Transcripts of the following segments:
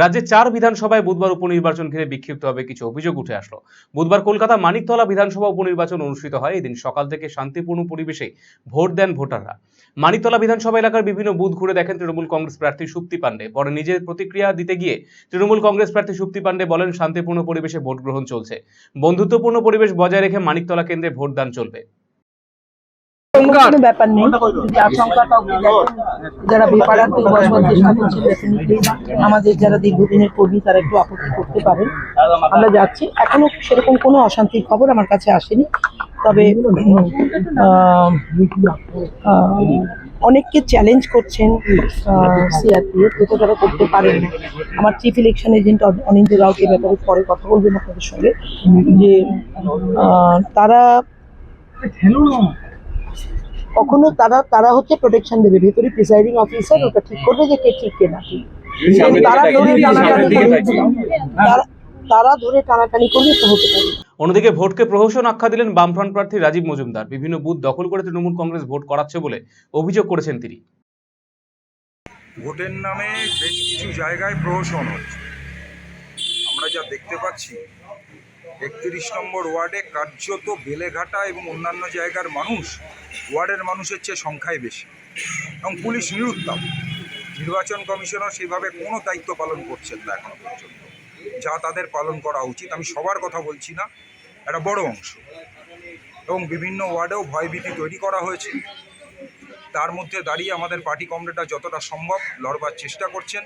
রাজ্যে চার বিধানসভায় বুধবার উপনির্বাচন ঘিরে বিক্ষিপ্তভাবে কিছু অভিযোগ উঠে আসলো। বুধবার কলকাতা মানিকতলা বিধানসভা উপনির্বাচন অনুষ্ঠিত হয়। এদিন সকাল থেকে শান্তিপূর্ণ পরিবেশে ভোট দেন ভোটাররা। মানিকতলা বিধানসভা এলাকার বিভিন্ন বুথ ঘুরে দেখেন তৃণমূল কংগ্রেস প্রার্থী সুপ্তি পান্ডে পরে নিজের প্রতিক্রিয়া দিতে গিয়ে তৃণমূল কংগ্রেস প্রার্থী সুপ্তি পান্ডে বলেন, শান্তিপূর্ণ পরিবেশে ভোট গ্রহণ চলছে। বন্ধুত্বপূর্ণ পরিবেশ বজায় রেখে মানিকতলা কেন্দ্রে ভোটদান চলবে। কোনো ব্যাপার নেই। যদি আশঙ্কা কাউকে যারা সাথে আমাদের যারা দীর্ঘদিনের কর্মী তারা একটু আপত্তি করতে পারেন। আমরা যাচ্ছি। এখনও সেরকম কোনো অশান্তির খবর আমার কাছে আসেনি। তবে অনেককে চ্যালেঞ্জ করছেন সিআরপিএফ যেটা তারা করতে পারেন না। আমার chief election agent Anindo Raut এ ব্যাপারে পরে কথা বলবেন আপনাদের সঙ্গে। যে আহ, তারা কখনো তারা তারা হচ্ছে প্রোটেকশন দেবে ভেতরে প্রিসাইডিং অফিসার ওটা ঠিক করবে যে কে ঠিক কে না ঠিক। তারা ধরে টানাটানি করবে। তারা- তারা ধরে টানাটানি করবে তো হতে পারে। অন্যদিকে ভোটকে প্রহসন আখ্যা দিলেন বামফ্রন্ট প্রার্থী রাজীব মজুমদার। বিভিন্ন বুথ দখল করে তৃণমূল কংগ্রেস ভোট করাচ্ছে বলে অভিযোগ করেছেন তিনি। ভোটের নামে বেশ কিছু জায়গায় প্রহসন হচ্ছে। আমরা যা দেখতে পাচ্ছি একত্রিশ নম্বর ওয়ার্ডে কার্যত বেলেঘাটা এবং অন্যান্য জায়গার মানুষ ওয়ার্ডের মানুষের চেয়ে সংখ্যায় বেশি। এবং পুলিশ নিরুত্তম। নির্বাচন কমিশনার সেভাবে কোনো দায়িত্ব পালন করছেন না এখনও পর্যন্ত। যা তাদের পালন করা উচিত। আমি সবার কথা বলছি না একটা বড় অংশ। এবং বিভিন্ন ওয়ার্ডেও ভয়ভীতি তৈরি করা হয়েছে। তার মধ্যে দাঁড়িয়ে আমাদের পার্টি কমরেডরা যতটা সম্ভব লড়বার চেষ্টা করছেন।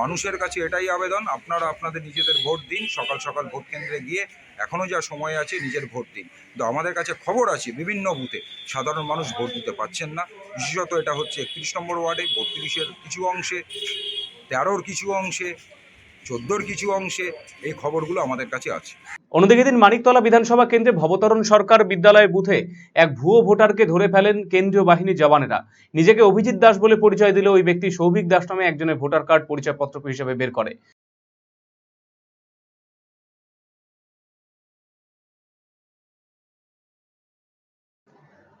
মানুষের কাছে এটাই আবেদন, আপনারা আপনাদের নিজেদের ভোট দিন, সকাল সকাল ভোট কেন্দ্রে গিয়ে এখনও যা সময় আছে নিজের ভোট দিন। তো আমাদের কাছে খবর আছে, বিভিন্ন বুথে সাধারণ মানুষ ভোট দিতে পারছেন না। বিশেষত এটা হচ্ছে একত্রিশ নম্বর ওয়ার্ডে, বত্রিশের কিছু অংশে, তেরোর কিছু অংশে, চোদ্দোর কিছু অংশে এই খবরগুলো আমাদের কাছে আছে। অন্যদিকে দিন মানিকতলা বিধানসভা কেন্দ্রে ভবতরণ সরকার বিদ্যালয় বুথে এক ভুয়ো ভোটারকে ধরে ফেলেন কেন্দ্রীয় বাহিনীর জওয়ানেরা। নিজেকে অভিজিৎ দাস বলে পরিচয় দিলে ওই ব্যক্তি সৌভিক দাস নামে একজনের ভোটার কার্ড পরিচয়পত্র হিসেবে বের করে।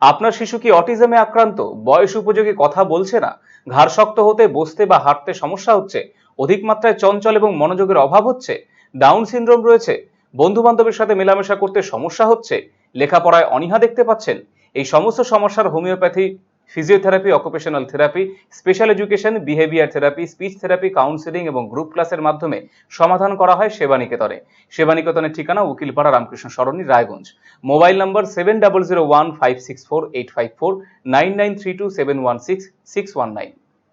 আপনার শিশু কি অটিজমে আক্রান্ত? বয়স উপযোগী কথা বলছে না? ঘাড় শক্ত হতে, বসতে বা হাঁটতে সমস্যা হচ্ছে? অধিক মাত্রায় চঞ্চল এবং মনোযোগের অভাব হচ্ছে? ডাউন সিনড্রোম রয়েছে? বন্ধু বান্ধবের সাথে মেলামেশা করতে সমস্যা হচ্ছে? লেখাপড়ায় অনীহা দেখতে পাচ্ছেন? এই সমস্ত সমস্যার homeopathy, physiotherapy occupational therapy special education behaviour therapy speech therapy counselling এবং গ্রুপ ক্লাসের মাধ্যমে সমাধান করা হয় সেবানিকেতনে। সেবানিকেতনের ঠিকানা Ukilpara Ramkrishna Sarani, Raiganj. Mobile number seven double zero one five six four eight five four nine nine three two seven one six six one nine